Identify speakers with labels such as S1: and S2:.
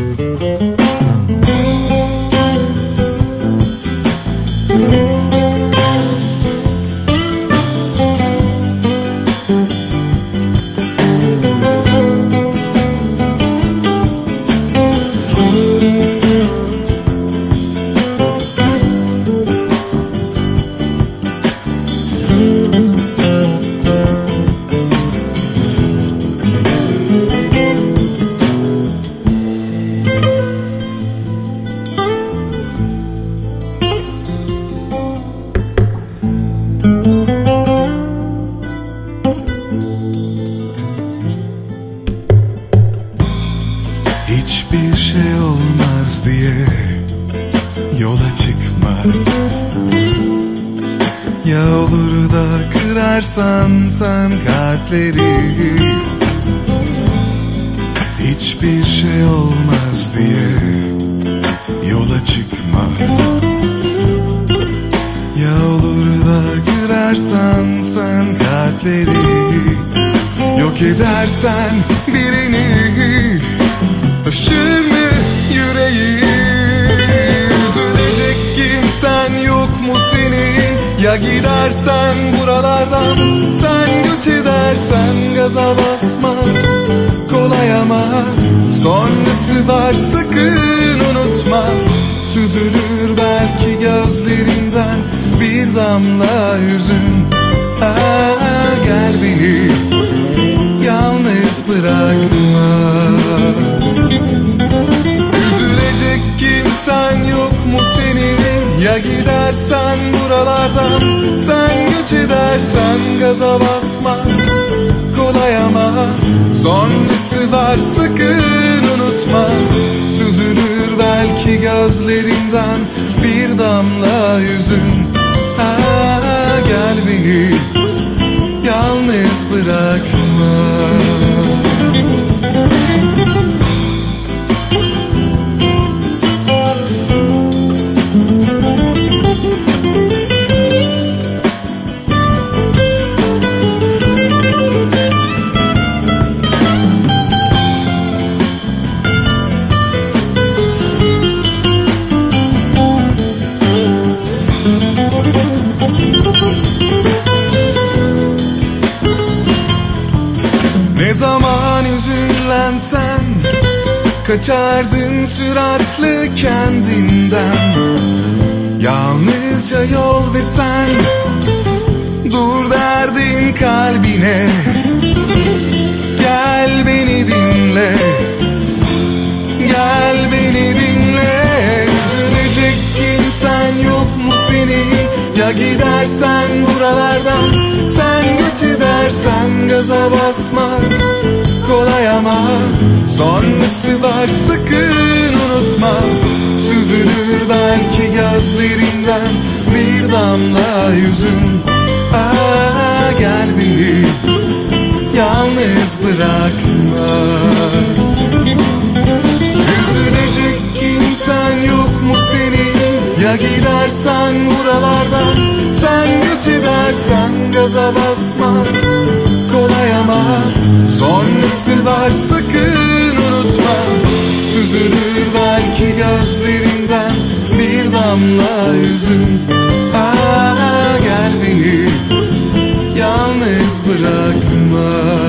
S1: Thank you. Hiçbir şey olmaz diye yola çıkma Ya olur da kırarsan sen kalpleri. Hiçbir şey olmaz diye yola çıkma Ya olur da kırarsan sen kalpleri. Yok edersen birini Ya gidersen buralardan Sen göç edersen gaza basma. Kolay ama sonrası var sakın unutma. Süzülür belki gözlerinden bir damla hüzün. Aa, Gel beni yalnız bırakma gidersen buralardan Sen göç edersen gaza basma. Kolay ama sonrası var sakın unutma. Süzülür belki gözlerinden bir damla yüzün. Ha, Gel beni yalnız bırakma üzünlensen Kaçardın süratle kendinden. Yalnızca yol ve sen Dur derdin kalbine. Gel beni dinle Gel beni dinle. Üzülecek kimsen yok mu senin? Ya gidersen buralardan Sen göç edersen gaza basma. Kolay ama sonrası var sakın unutma. Süzülür belki gözlerinden bir damla yüzün Aa, Gel beni yalnız bırakma. Üzülecek kimsen yok mu senin? Ya gidersen buralardan acı dersen gaza basma. Kolay ama sonrası var sakın unutma. Süzülür belki gözlerinden bir damla yüzüm Aa, gel beni yalnız bırakma.